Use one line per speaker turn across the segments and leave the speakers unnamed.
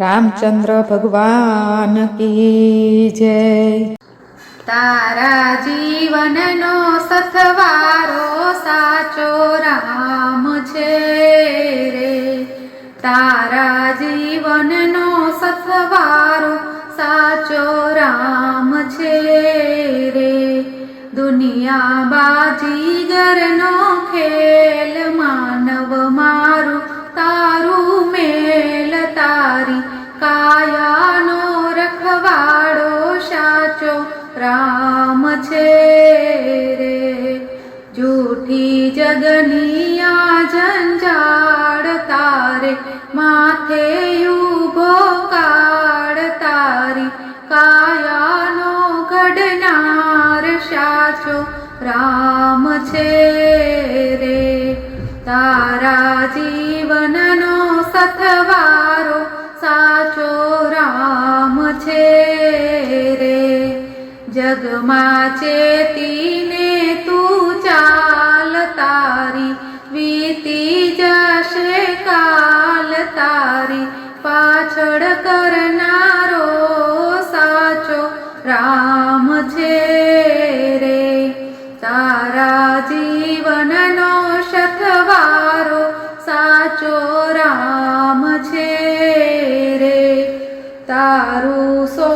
રામચંદ્ર ભગવાન કી જય. તારા જીવનનો સથવારો સાચો રામ છે રે. તારા જીવનનો સથવારો સાચો રામ છે રે. દુનિયા બાજીગરનો ખેલ માનવ મારું તારું રામ છે રે. જૂઠી જગનિયા ઝંઝાડ તારે માથે ઊભો કાળ તારી કાયાનો ઘડનાર સાચો રામ છે રે. તારા જીવનનો સથવારો સાચો રામ છે જગમાં ચેતીને તું ચાલ તારી, વીતી જશે કાલ તારી. પાછળ કરનારો સાચો રામ છે રે. તારા જીવનનો શથવારો સાચો રામ છે રે. તારું સોંપી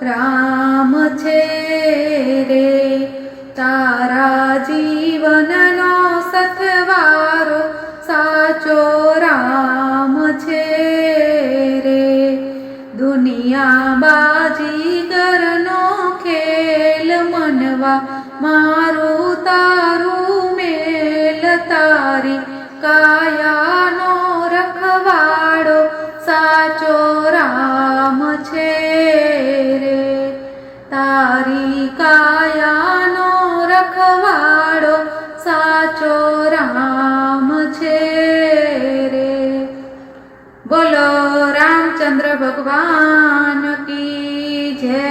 રામ છે રે. તારા જીવનનો સથવારો સાચો રામ છે રે. દુનિયા બાજી કરનો ખેલ મનવા મારું તારું મેલ. તારી કાયાનો રખવાડો સાચો તારી કાયાનો રખવાડો સાચો રામ છે રે. બોલો રામચંદ્ર ભગવાન કી જય.